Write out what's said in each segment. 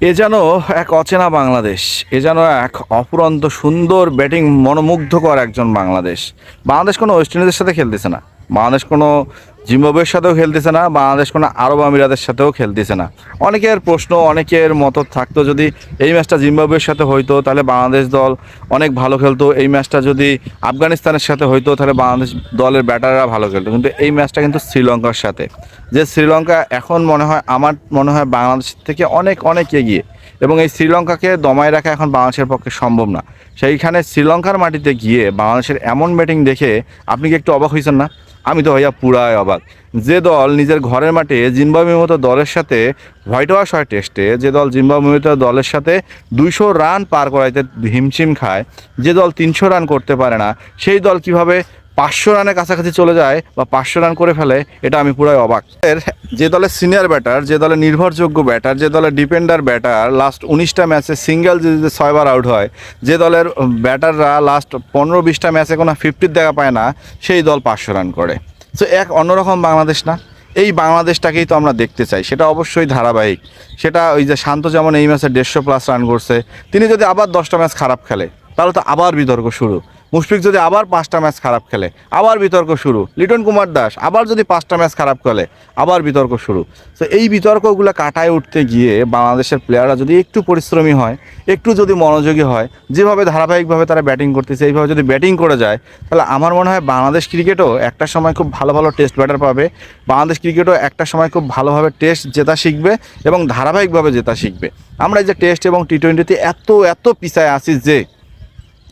এ যেন এক অচেনা বাংলাদেশ, এ যেন এক অপুরন্ত সুন্দর ব্যাটিং মনোমুগ্ধকর একজন বাংলাদেশ। বাংলাদেশ কোনো ওয়েস্ট ইন্ডিজের সাথে খেলতেছে না। বাংলাদেশ কোনো জিম্বাবুয়ের সাথেও খেলতেছে না, বাংলাদেশ কোনো আরব আমিরাতের সাথেও খেলতেছে না। অনেকের প্রশ্ন, অনেকের মতো থাকতো যদি এই ম্যাচটা জিম্বাবুয়ের সাথে হইতো, তাহলে বাংলাদেশ দল অনেক ভালো খেলতো। এই ম্যাচটা যদি আফগানিস্তানের সাথে হইতো, তাহলে বাংলাদেশ দলের ব্যাটাররা ভালো খেলতো। কিন্তু এই ম্যাচটা কিন্তু শ্রীলঙ্কার সাথে। যে শ্রীলঙ্কা এখন মনে হয়, আমার মনে হয় বাংলাদেশ থেকে অনেক অনেক এগিয়ে। এবং এই শ্রীলঙ্কাকে দমায় রাখা এখন বাংলাদেশের পক্ষে সম্ভব না। সেইখানে শ্রীলঙ্কার মাটিতে গিয়ে বাংলাদেশের এমন ব্যাটিং দেখে আপনি কি একটু অবাক হয়েছেন না? আমি তো ভাইয়া পুরাই অবাক। যে দল নিজের ঘরের মাঠে জিম্বাবুয়ের মতো দলের সাথে হোয়াইট ওয়াশ হয় টেস্টে, যে দল জিম্বাবুয়ের মতো দলের সাথে দুইশো রান পার করাইতে হিমশিম খায়, যে দল তিনশো রান করতে পারে না, সেই দল কীভাবে পাঁচশো রানের কাছাকাছি চলে যায় বা পাঁচশো রান করে ফেলে, এটা আমি পুরাই অবাক। এর যে দলের সিনিয়র ব্যাটার যে দলের নির্ভরযোগ্য ব্যাটার যে দলের ডিপেন্ডার ব্যাটার লাস্ট উনিশটা ম্যাচে সিঙ্গেল যদি ছয়বার আউট হয়, যে দলের ব্যাটাররা লাস্ট পনেরো বিশটা ম্যাচে কোনো ফিফটির দেখা পায় না, সেই দল পাঁচশো রান করে। তো এক অন্যরকম বাংলাদেশ না? এই বাংলাদেশটাকেই তো আমরা দেখতে চাই। সেটা অবশ্যই ধারাবাহিক। সেটা ওই যে শান্ত যেমন এই ম্যাচে দেড়শো প্লাস রান করছে, তিনি যদি আবার দশটা ম্যাচ খারাপ খেলে, তাহলে তো আবার বিতর্ক শুরু। মুশফিক যদি আবার পাঁচটা ম্যাচ খারাপ খেলে, আবার বিতর্ক শুরু। লিটন কুমার দাস আবার যদি পাঁচটা ম্যাচ খারাপ খেলে, আবার বিতর্ক শুরু। তো এই বিতর্কগুলো কাটায় উঠতে গিয়ে বাংলাদেশের প্লেয়াররা যদি একটু পরিশ্রমী হয়, একটু যদি মনোযোগী হয়, যেভাবে ধারাবাহিকভাবে তারা ব্যাটিং করতেছে, এইভাবে যদি ব্যাটিং করে যায়, তাহলে আমার মনে হয় বাংলাদেশ ক্রিকেটও একটা সময় খুব ভালো ভালো টেস্ট ব্যাটার পাবে। বাংলাদেশ ক্রিকেটও একটা সময় খুব ভালোভাবে টেস্ট জেতা শিখবে এবং ধারাবাহিকভাবে জেতা শিখবে। আমরা এই যে টেস্ট এবং টি টোয়েন্টিতে এত এত পিছায় আসি যে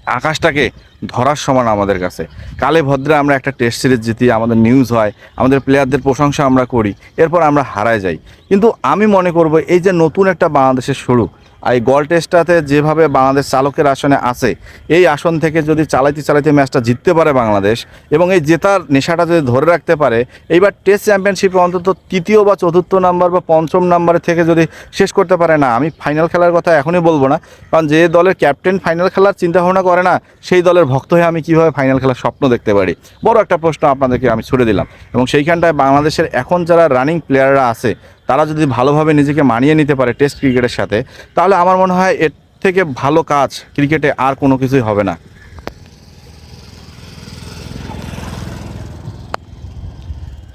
আকাশটাকে ধরার সমান আমাদের কাছে। কালে ভদ্রে আমরা একটা টেস্ট সিরিজ জিতি আমাদের নিউজ হয়, আমাদের প্লেয়ারদের প্রশংসা আমরা করি, এরপর আমরা হারায় যাই। কিন্তু আমি মনে করব এই যে নতুন একটা বাংলাদেশের শুরু এই গল টেস্টটাতে যেভাবে বাংলাদেশ চালকের আসনে আছে, এই আসন থেকে যদি চালাইতে চালাইতে ম্যাচটা জিততে পারে বাংলাদেশ এবং এই জেতার নেশাটা যদি ধরে রাখতে পারে, এইবার টেস্ট চ্যাম্পিয়নশিপে অন্তত তৃতীয় বা চতুর্থ নাম্বার বা পঞ্চম নাম্বারে থেকে যদি শেষ করতে পারে, না, আমি ফাইনাল খেলার কথা এখনই বলব না, কারণ যে দলের ক্যাপ্টেন ফাইনাল খেলার চিন্তা ভাবনা করে না, সেই দলের ভক্ত হয়ে আমি কীভাবে ফাইনাল খেলার স্বপ্ন দেখতে পারি? বড় একটা প্রশ্ন আপনাদেরকে আমি ছুড়ে দিলাম এবং সেইখানটায় বাংলাদেশের এখন যারা রানিং প্লেয়াররা আছে তারা যদি ভালোভাবে নিজেকে মানিয়ে নিতে পারে টেস্ট ক্রিকেটের সাথে, তাহলে আমার মনে হয় এর থেকে ভালো কাজ ক্রিকেটে আর কোনো কিছুই হবে না।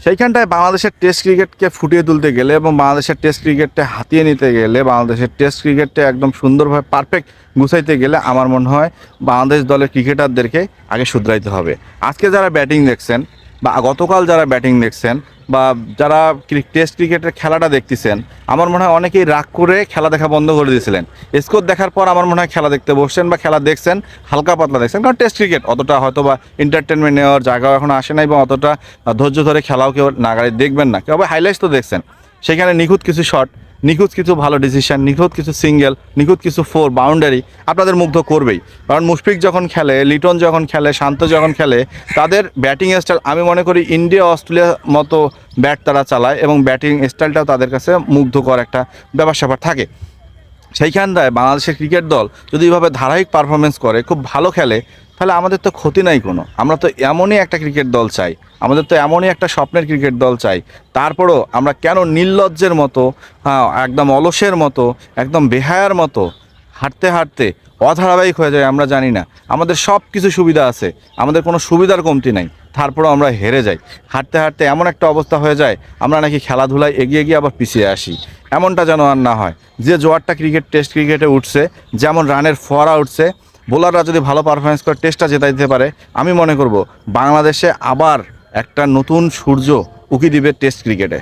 সেইখানটায় বাংলাদেশের টেস্ট ক্রিকেটকে ফুটিয়ে তুলতে গেলে এবং বাংলাদেশের টেস্ট ক্রিকেটটা হাতিয়ে নিতে গেলে, বাংলাদেশের টেস্ট ক্রিকেটটা একদম সুন্দরভাবে পারফেক্ট গুছাইতে গেলে আমার মনে হয় বাংলাদেশ দলের ক্রিকেটারদেরকে আগে শুধরাইতে হবে। আজকে যারা ব্যাটিং দেখছেন বা গতকাল যারা ব্যাটিং দেখছেন বা যারা টেস্ট ক্রিকেটের খেলাটা দেখতেছেন, আমার মনে হয় অনেকেই রাগ করে খেলা দেখা বন্ধ করে দিয়েছিলেন। স্কোর দেখার পর আমার মনে হয় খেলা দেখতে বসছেন বা খেলা দেখছেন, হালকা পাতলা দেখছেন। কারণ টেস্ট ক্রিকেট অতটা হয়তো বা এন্টারটেনমেন্ট নেওয়ার জায়গাও এখন আসে নাই বা অতটা ধৈর্য ধরে খেলাও কেউ নাগারে দেখবেন না। কেউ হাইলাইটস তো দেখছেন। সেখানে নিখুঁত কিছু শট নিখুঁত কিছু ভালো ডিসিশন নিখুঁত কিছু সিঙ্গেল নিখুঁত কিছু ফোর বাউন্ডারি আপনাদের মুগ্ধ করবেই। কারণ মুশফিক যখন খেলে, লিটন যখন খেলে, শান্ত যখন খেলে, তাদের ব্যাটিং স্টাইল আমি মনে করি ইন্ডিয়া অস্ট্রেলিয়ার মতো ব্যাট তারা চালায় এবং ব্যাটিং স্টাইলটাও তাদের কাছে মুগ্ধকর একটা ব্যাপার স্যাপার থাকে। সেইখানটায় বাংলাদেশের ক্রিকেট দল যদি এভাবে ধারাবাহিক পারফরমেন্স করে, খুব ভালো খেলে তাহলে আমাদের তো ক্ষতি নাই কোনো। আমরা তো এমনই একটা ক্রিকেট দল চাই। আমাদের তো এমনই একটা স্বপ্নের ক্রিকেট দল চাই। তারপরও আমরা কেন নির্লজ্জের মতো হ্যাঁ একদম অলসের মতো, একদম বেহায়ার মতো হাঁটতে হাঁটতে অধারাবাহিক হয়ে যায় আমরা জানি না। আমাদের সব কিছু সুবিধা আছে। আমাদের কোনো সুবিধার কমতি নাই। তারপরও আমরা হেরে যাই। হাঁটতে হাঁটতে এমন একটা অবস্থা হয়ে যায়, আমরা নাকি খেলাধুলায় এগিয়ে গিয়ে আবার পিছিয়ে আসি। এমনটা যেন আর না হয়। যে জোয়ারটা ক্রিকেট, টেস্ট ক্রিকেটে উঠছে, যেমন রানের ফোয়ারা উঠছে বোলাররা যদি ভালো পারফরমেন্স করে টেস্টটা জেতা দিতে পারে। আমি মনে করব, বাংলাদেশে আবার একটা নতুন সূর্য উকি দিবে টেস্ট ক্রিকেটে